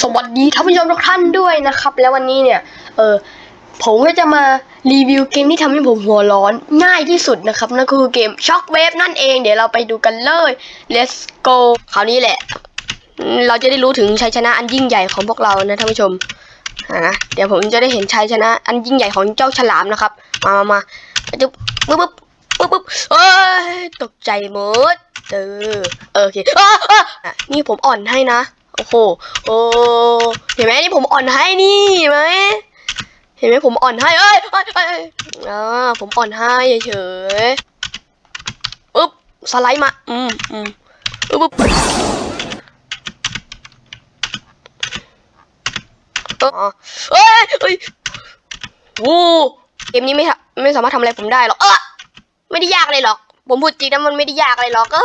สวัสดีท่านผู้ชมทุกท่านด้วยนะครับ แล้ววันนี้เนี่ยเออผมก็จะมารีวิวเกมที่ทำให้ผมหัวร้อนง่ายที่สุดนะครับนั่นคือเกม Shock Wave นั่นเองเดี๋ยวเราไปดูกันเลย let's go คราวนี้แหละ เราจะได้รู้ถึงชัยชนะอันยิ่งใหญ่ของพวกเรานะท่านผู้ชมอะเดี๋ยวผมจะได้เห็นชัยชนะอันยิ่งใหญ่ของเจ้าฉลามนะครับ มามามาจะปึ๊บปึ๊บปึ๊บปึ๊บเอ้ยตกใจหมดเออเออโอเคอ้าอ้าอะนี่ผมอ่อนให้นะ โอ้โห โอ้ เห็นไหมนี่ผมอ่อนให้นี่ไหม เห็นไหมผมอ่อนให้เอ้ยเอ้ยเอ้ยอ่าผมอ่อนให้เฉยๆอึ๊บ สไลด์มา อืมอืมอึ๊บอึ๊บเอ้ยเอ้ยโอ้เกมนี้ไม่ทำไม่สามารถทำอะไรผมได้หรอก เออไม่ได้ยากเลยหรอก ผมพูดจริงนะมันไม่ได้ยากอะไรหรอกเอ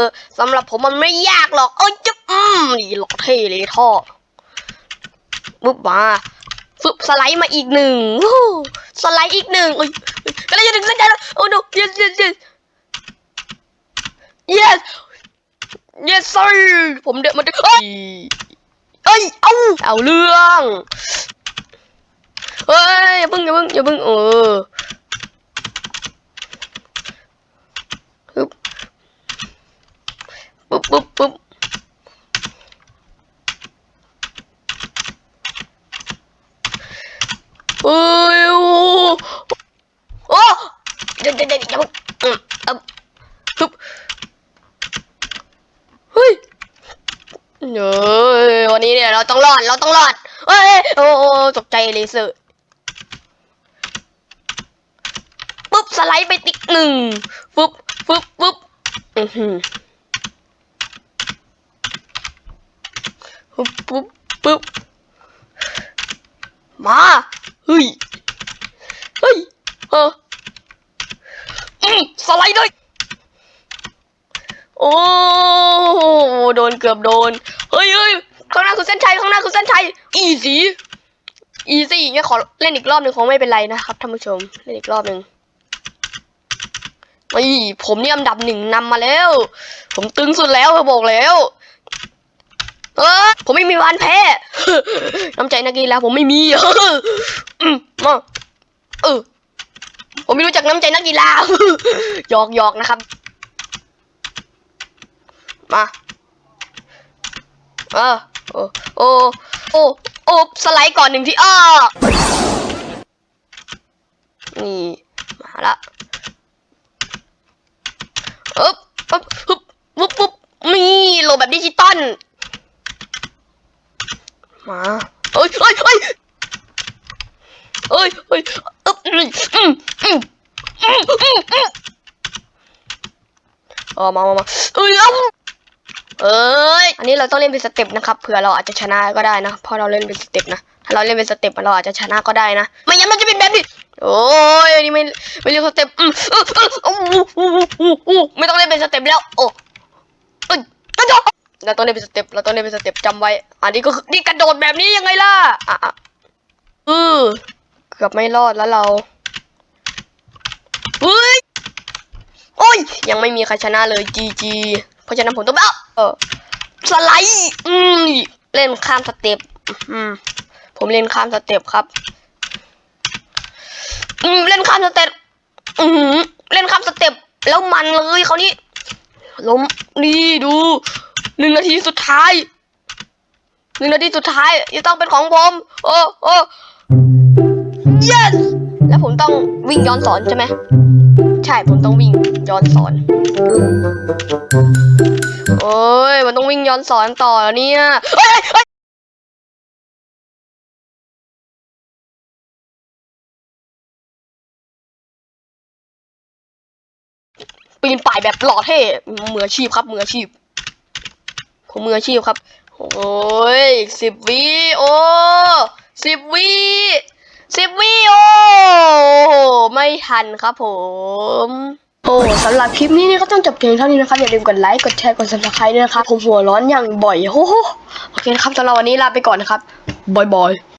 อสำหรับผมมันไม่ยากหรอกเอ้ยจุ๊บอืมนี่หลอกเท่เลยท่อปุ๊บมาฟึบสไลด์มาอีกหนึ่งสไลด์อีกหนึ่งอุ้ยก็เลยจะถึงเส้นชัยแล้วโอ้ no yes yes yes yes yes sir ผมเดินมาดินเอ้ยเอ้ยเอาเอาเรื่องเฮ้ยอย่าเพิ่งอย่าเพิ่งอย่าเพิ่งเออ ปุ๊บปุ๊บปุ๊บ เอ้ยโอ้โอ้เดี๋ยวเดี๋ยวเดี๋ยวอืมอืมปึ๊บเฮ้ยเนยวันนี้เนี่ยเราต้องรอดเราต้องรอดเอ้ยโอ้โอ้ตกใจเลยเสือปุ๊บสไลด์ไปติ๊กหนึ่งปุ๊บปุ๊บปุ๊บอือหือปุ๊บปุ๊บปุ๊บมา เฮ้ย เฮ้ย เอออืมสไลด์เลยโอ้ โดนเกือบโดน เฮ้ยเฮ้ยข้างหน้าคือเส้นชัย ข้างหน้าคือเส้นชัย อีสีอีซี่งั้นขอเล่นอีกรอบหนึ่งคงไม่เป็นไรนะครับท่านผู้ชม เล่นอีกรอบหนึ่งไม่ผมนี่อันดับหนึ่งนำมาแล้ว ผมตึงสุดแล้วบอกแล้ว เออ ผมไม่มีวันแพ้ น้ำใจนักกีฬาผมไม่มีอืมาเออ ผมไม่รู้จักน้ำใจนักกีฬาหยอกหยอกนะครับ มา เออ โอ้โอ้โอ้โอ้สไลด์ก่อนหนึ่งทีอ้อนี่ มาละอึ๊บปึ๊บปึ๊บปุ๊บปุ๊บมีโหลดแบบดิจิตอล มาเอ้ยเอ้ยเอ้ยเอ้ยเอ้ยเออมามามาเอ้ยเอ้ยอันนี้เราต้องเล่นเป็นสเต็ปนะครับเผื่อเราอาจจะชนะก็ได้นะเพราะเราเล่นเป็นสเต็ปนะถ้าเราเล่นเป็นสเต็ปเราอาจจะชนะก็ได้นะไม่งั้นมันจะเป็นแบบนี้โอ้ยอันนี้ไม่ไม่เล่นสเต็ปอืมออเออโอ้โหโอ้โหโอ้โหไม่ต้องเล่นเป็นสเต็ปแล้วโอ้ เราต้องเล่นเป็นสเต็ปเราต้องเล่นเป็นสเต็ปจำไว้ อันนี้ก็คือนี่กระโดดแบบนี้ยังไงล่ะอะอะเออเกือบไม่รอดแล้วเราเฮ้ยโอ้ย ยังไม่มีใครชนะเลยจีจีเพราะฉะนั้นผมต้องเอาเออสไลด์อืมเล่นข้ามสเต็ปอืมผมเล่นข้ามสเต็ปครับอืมเล่นข้ามสเต็ปอืมเล่นข้ามสเต็ปแล้วมันเลยเขานี้ล้มนี่ดู หนึ่งนาทีสุดท้ายหนึ่งนาทีสุดท้ายจะต้องเป็นของผมโอ้โอ้ yes แล้วผมต้องวิ่งย้อนสอนใช่ไหมใช่ผมต้องวิ่งย้อนสอนโอ้ยมันต้องวิ่งย้อนสอนต่อแล้วเนี่ยเฮ้ยเฮ้ยปีนป่ายแบบหล่อเท่มืออาชีพครับมืออาชีพ มมืออาชีพครับ โอ้ยสิบวิโอ้สิบวิสิบวิโอ้ไม่ทันครับผมโอ้สำหรับคลิปนี้นี่ก็ต้องจบเพียงเท่านี้นะครับ อย่าลืมกดไลค์ กดแชร์ กดซับสไครต์ด้วยนะครับ ผมหัวร้อนอย่างบ่อยโอ้โหโอเคนะครับสำหรับวันนี้ลาไปก่อนนะครับบายบาย